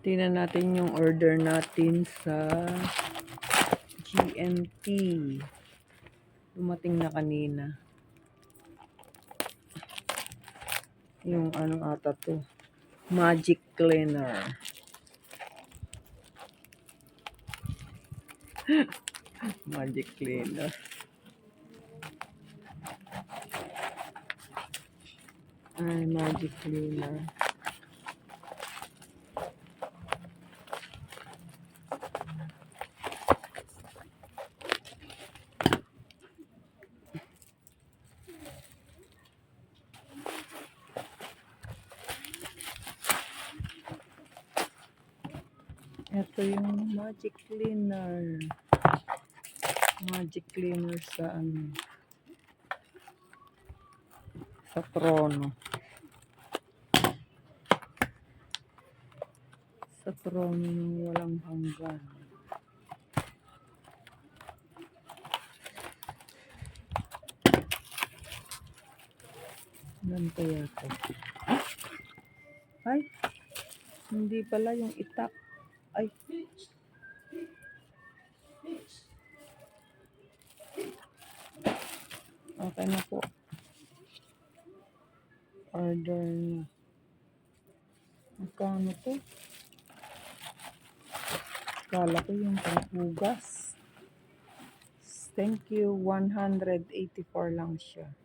Tingnan natin yung order natin sa GMT. Dumating na kanina. Yung ano ata to. Magic cleaner. Magic cleaner. Ay, magic cleaner. Ito yung magic cleaner. Magic cleaner sa ano. Sa trono. Sa trono ng walang hanggan. Ilan kaya to? Ay, hindi pala yung itak. Ay. Okay na po. Order na. Magkano to? Kala ko yung panghugas. Thank you. 184 lang siya.